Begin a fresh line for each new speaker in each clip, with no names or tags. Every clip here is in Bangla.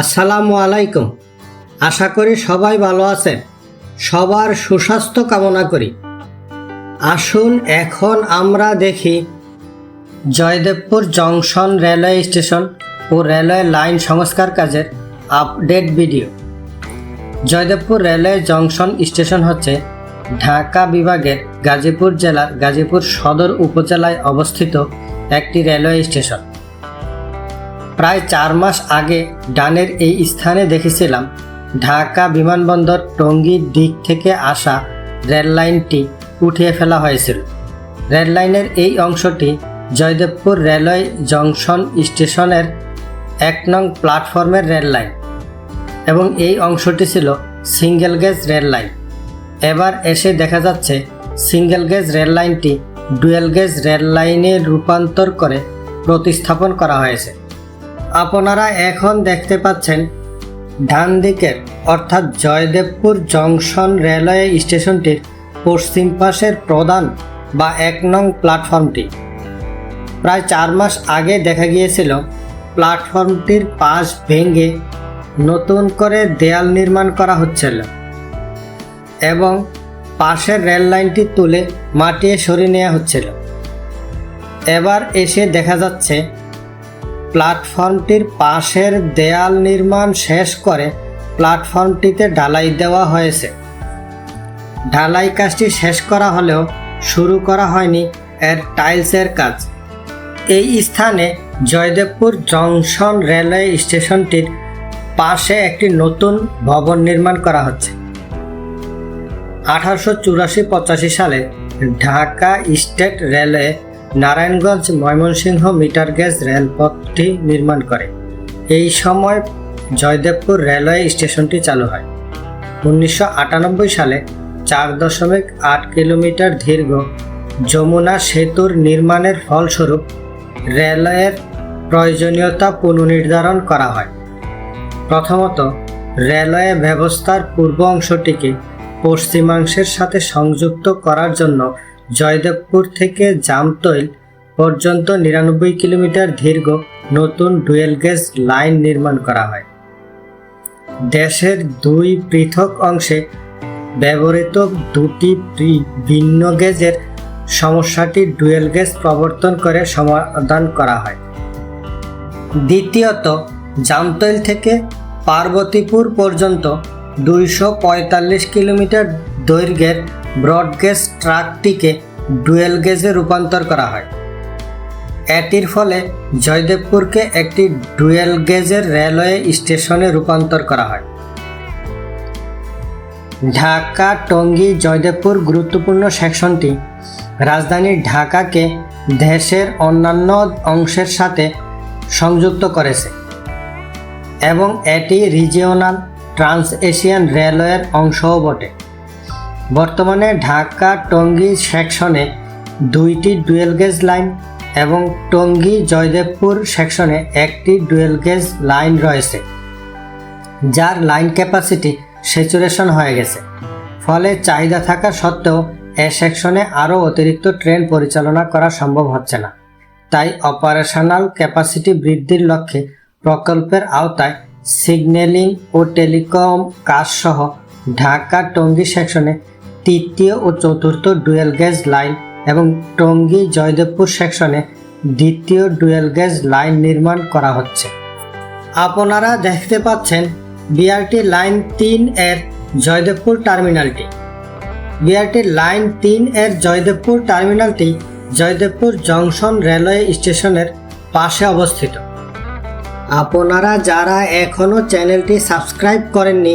আসসালামু আলাইকুম। আশা করি সবাই ভালো আছেন। সবার সুস্বাস্থ্য কামনা করি। আসুন এখন আমরা দেখি জয়দেবপুর জংশন রেলওয়ে স্টেশন ও রেলওয়ে লাইন সংস্কার কাজের update video. Joydebpur railway junction station হচ্ছে ঢাকা বিভাগের গাজীপুর জেলার গাজীপুর সদর উপজেলায় অবস্থিত একটি রেলওয়ে স্টেশন। প্রায় চার মাস আগে ডানের এই স্থানে দেখেছিলাম ঢাকা বিমানবন্দর টঙ্গীর দিক থেকে আসা রেললাইনটি উঠিয়ে ফেলা হয়েছিল। রেললাইনের এই অংশটি জয়দেবপুর রেলওয়ে জংশন স্টেশনের এক নং প্ল্যাটফর্মের রেললাইন এবং এই অংশটি ছিল সিঙ্গেল গেজ রেললাইন এবার এসে দেখা যাচ্ছে সিঙ্গেল গেজ রেললাইনটি ডুয়েল গেজ রেল লাইনে রূপান্তর করে প্রতিস্থাপন করা হয়েছে। আপনারা এখন দেখতে পাচ্ছেন ডান দিকের, অর্থাৎ জয়দেবপুর জংশন রেলওয়ে স্টেশনটির পশ্চিম পাশের প্রধান বা এক নং প্ল্যাটফর্মটি। প্রায় চার মাস আগে দেখা গিয়েছিল প্ল্যাটফর্মটির পাশ ভেঙে নতুন করে দেয়াল নির্মাণ করা হচ্ছিল এবং পাশের রেল লাইনটি তুলে মাটিয়ে সরিয়ে নেওয়া হচ্ছিল। এবার এসে দেখা যাচ্ছে প্ল্যাটফর্মটির পাশের দেয়াল নির্মাণ শেষ করে প্ল্যাটফর্মটিতে ঢালাই দেওয়া হয়েছে। ঢালাই কাজটি শেষ করা হলেও শুরু করা হয়নি এর টাইলসের কাজ। এই স্থানে জয়দেবপুর জংশন রেলওয়ে স্টেশনটির পাশে একটি নতুন ভবন নির্মাণ করা হচ্ছে। আঠারোশো চুরাশি পঁচাশি সালে Dhaka state railway Narayanganj Mymensingh metre gauge রেলপথটি নির্মাণ করে। এই সময় জয়দেবপুর রেলওয়ে স্টেশনটি চালু হয়। উনিশশো আটানব্বই সালে চার দশমিক আট কিলোমিটার দীর্ঘ যমুনা সেতুর নির্মাণের ফলস্বরূপ রেলওয়ের প্রয়োজনীয়তা পুনর্নির্ধারণ করা হয়। প্রথমত, রেলওয়ে ব্যবস্থার পূর্ব অংশটিকে পশ্চিমাংশের সাথে সংযুক্ত করার জন্য জয়দেবপুর থেকে জামতৈল পর্যন্ত নিরানব্বই কিলোমিটার দীর্ঘ নতুন ডুয়েল গেজ লাইন নির্মাণ করা হয়। দেশের দুই পৃথক অংশে ব্যবহৃত দুটি ভিন্ন গেজের সমস্যাটি ডুয়েল গেজ প্রবর্তন করে সমাধান করা হয়। দ্বিতীয়ত, জামতৈল থেকে পার্বতীপুর পর্যন্ত দুইশো পঁয়তাল্লিশ কিলোমিটার দৈর্ঘ্যের ব্রডগেজ ট্রাকটিকে ডুয়েল গেজে রূপান্তর করা হয়। এটির ফলে জয়দেবপুরকে একটি ডুয়েল গেজের রেলওয়ে স্টেশনে রূপান্তর করা হয়। ঢাকা, টঙ্গী, জয়দেবপুর গুরুত্বপূর্ণ সেকশনটি রাজধানী ঢাকাকে দেশের অন্যান্য অংশের সাথে সংযুক্ত করেছে এবং এটি রিজিওনাল ট্রান্স এশিয়ান রেলওয়ের অংশও বটে। বর্তমানে ঢাকা টঙ্গী সেকশনে দুইটি ডুয়েল গেজ লাইন এবং টঙ্গী জয়দেবপুর সেকশনে একটি ডুয়েল গেজ লাইন রয়েছে, যার লাইন ক্যাপাসিটি স্যাচুরেশন হয়ে গেছে। ফলে চাহিদা থাকা সত্ত্বেও এ সেকশনে আরও অতিরিক্ত ট্রেন পরিচালনা করা সম্ভব হচ্ছে না। তাই অপারেশনাল ক্যাপাসিটি বৃদ্ধির লক্ষ্যে প্রকল্পের আওতায় সিগন্যালিং ও টেলিকম কাজসহ ঢাকা টঙ্গী সেকশনে তৃতীয় ও চতুর্থ ডুয়েল গেজ লাইন এবং টঙ্গী জয়দেবপুর সেকশনে দ্বিতীয় ডুয়েল গেজ লাইন নির্মাণ করা হচ্ছে। আপনারা দেখতে পাচ্ছেন বিআরটি লাইন তিন এর জয়দেবপুর টার্মিনালটি। বিআরটি লাইন তিন এর জয়দেবপুর টার্মিনালটি জয়দেবপুর জংশন রেলওয়ে স্টেশনের পাশে অবস্থিত। আপনারা যারা এখনও চ্যানেলটি সাবস্ক্রাইব করেননি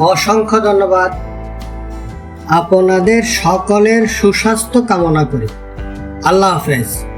অসংখ্য ধন্যবাদ। আপনাদের সকলের সুস্বাস্থ্য কামনা করি। আল্লাহ হাফেজ।